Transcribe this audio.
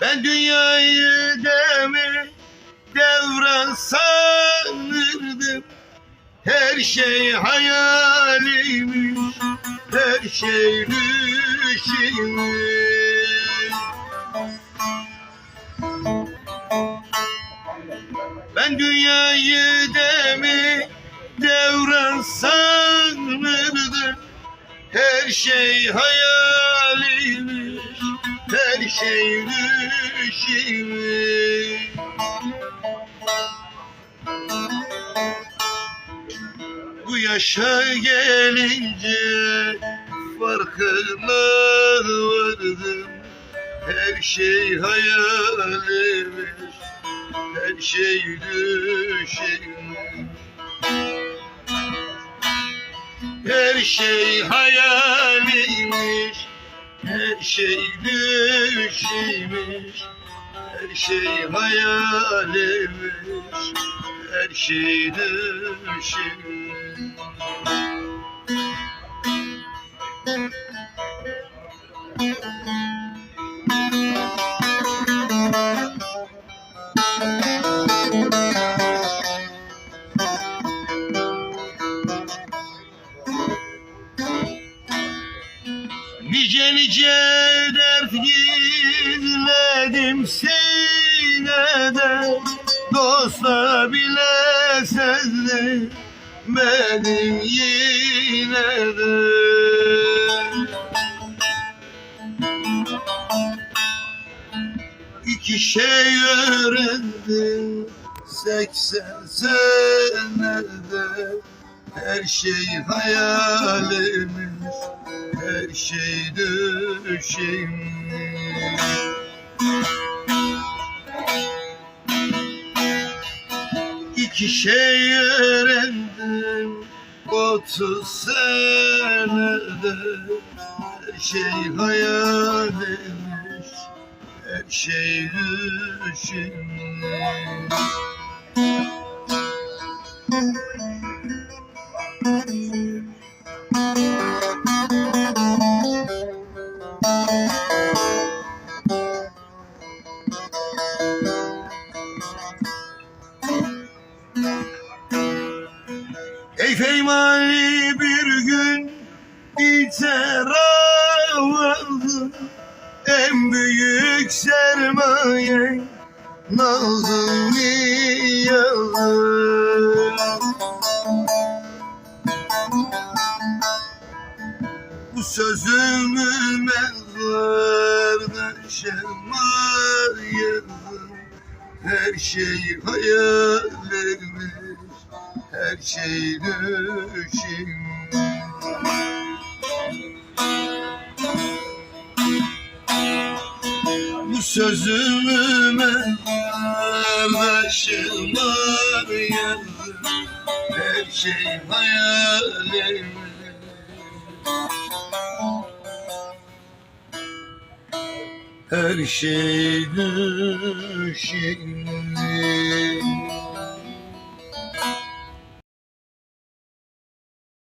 Ben dünyayı demir devran sar her şey hayaliymiş Her şey düşümüş Ben dünyayı demi devran sanırdım Her şey hayaliymiş Her şey düşümüş yaşa gelince farkına vardım. Her şey hayaliymiş Her şey düşümüş Her şey hayaliymiş Her şey düşümüş Her şey hayaliymiş Her şey düşümüş Nice nice dert gizledim sinede Dosta bile sezlemedim yine de. İki şey öğrendim seksen senede Her şey hayalimiz her şey düşüm İki şey öğrendim otuz senede. Her şey hayalmiş Her şey düşüm Ey feymani bir gün biter aldı En büyük sermaye nazım niyazı Bu sözümü mezarda şema yazdım Her şey hayalmiş her şey düşüm Bu sözümü mezardaşıma yazdım Her şey hayalim. Her şey düşüm